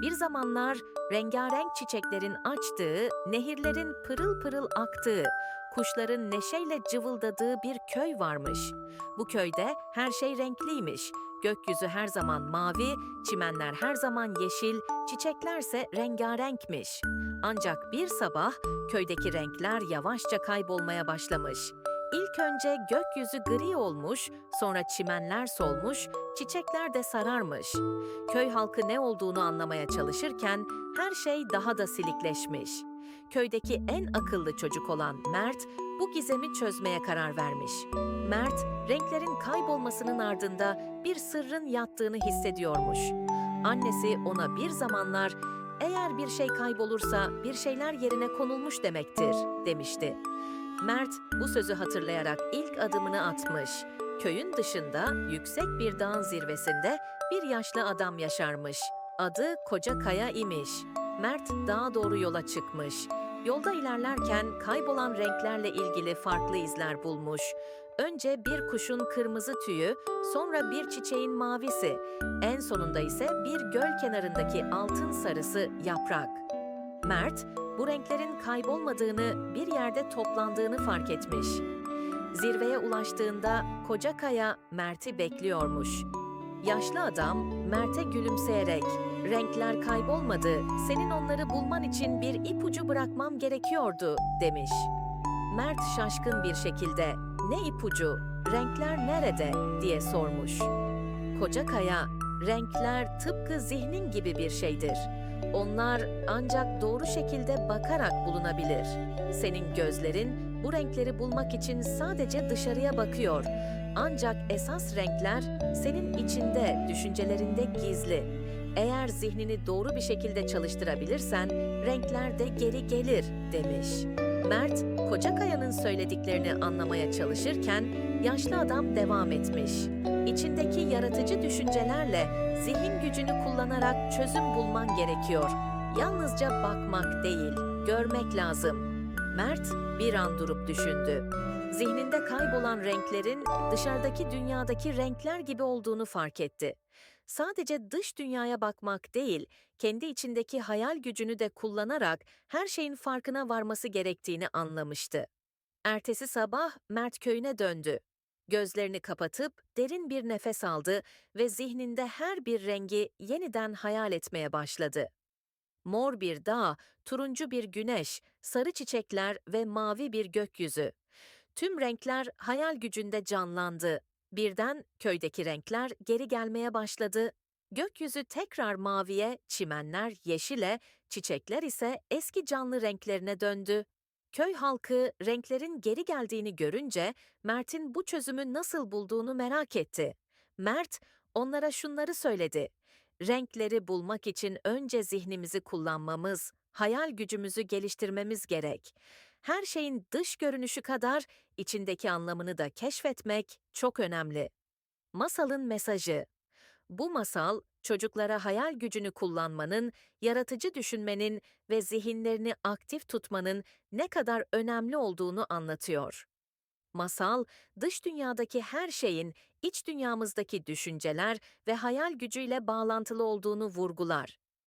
Bir zamanlar rengarenk çiçeklerin açtığı, nehirlerin pırıl pırıl aktığı, kuşların neşeyle cıvıldadığı bir köy varmış. Bu köyde her şey renkliymiş. Gökyüzü her zaman mavi, çimenler her zaman yeşil, çiçeklerse rengarenkmiş. Ancak bir sabah köydeki renkler yavaşça kaybolmaya başlamış. İlk önce gökyüzü gri olmuş, sonra çimenler solmuş, çiçekler de sararmış. Köy halkı ne olduğunu anlamaya çalışırken her şey daha da silikleşmiş. Köydeki en akıllı çocuk olan Mert bu gizemi çözmeye karar vermiş. Mert, renklerin kaybolmasının ardında bir sırrın yattığını hissediyormuş. Annesi ona bir zamanlar eğer bir şey kaybolursa bir şeyler yerine konulmuş demektir demişti. Mert bu sözü hatırlayarak ilk adımını atmış. Köyün dışında yüksek bir dağın zirvesinde bir yaşlı adam yaşarmış. Adı Koca Kaya imiş. Mert dağa doğru yola çıkmış. Yolda ilerlerken kaybolan renklerle ilgili farklı izler bulmuş. Önce bir kuşun kırmızı tüyü, sonra bir çiçeğin mavisi, en sonunda ise bir göl kenarındaki altın sarısı yaprak. Mert, bu renklerin kaybolmadığını, bir yerde toplandığını fark etmiş. Zirveye ulaştığında koca kaya Mert'i bekliyormuş. Yaşlı adam Mert'e gülümseyerek, "Renkler kaybolmadı. Senin onları bulman için bir ipucu bırakmam gerekiyordu." demiş. Mert şaşkın bir şekilde, "Ne ipucu? Renkler nerede?" diye sormuş. Koca kaya, "Renkler tıpkı zihnin gibi bir şeydir. Onlar ancak doğru şekilde bakarak bulunabilir. Senin gözlerin bu renkleri bulmak için sadece dışarıya bakıyor. Ancak esas renkler senin içinde, düşüncelerinde gizli. Eğer zihnini doğru bir şekilde çalıştırabilirsen renkler de geri gelir demiş. Mert, Kocakaya'nın söylediklerini anlamaya çalışırken yaşlı adam devam etmiş. İçindeki yaratıcı düşüncelerle zihin gücünü kullanarak çözüm bulman gerekiyor. Yalnızca bakmak değil, görmek lazım. Mert bir an durup düşündü. Zihninde kaybolan renklerin dışarıdaki dünyadaki renkler gibi olduğunu fark etti. Sadece dış dünyaya bakmak değil, kendi içindeki hayal gücünü de kullanarak her şeyin farkına varması gerektiğini anlamıştı. Ertesi sabah Mert köyüne döndü. Gözlerini kapatıp derin bir nefes aldı ve zihninde her bir rengi yeniden hayal etmeye başladı. Mor bir dağ, turuncu bir güneş, sarı çiçekler ve mavi bir gökyüzü. Tüm renkler hayal gücünde canlandı. Birden köydeki renkler geri gelmeye başladı. Gökyüzü tekrar maviye, çimenler yeşile, çiçekler ise eski canlı renklerine döndü. Köy halkı renklerin geri geldiğini görünce Mert'in bu çözümü nasıl bulduğunu merak etti. Mert onlara şunları söyledi. Renkleri bulmak için önce zihnimizi kullanmamız, hayal gücümüzü geliştirmemiz gerek. Her şeyin dış görünüşü kadar içindeki anlamını da keşfetmek çok önemli. Masalın mesajı Bu masal, çocuklara hayal gücünü kullanmanın, yaratıcı düşünmenin ve zihinlerini aktif tutmanın ne kadar önemli olduğunu anlatıyor. Masal, dış dünyadaki her şeyin iç dünyamızdaki düşünceler ve hayal gücüyle bağlantılı olduğunu vurgular.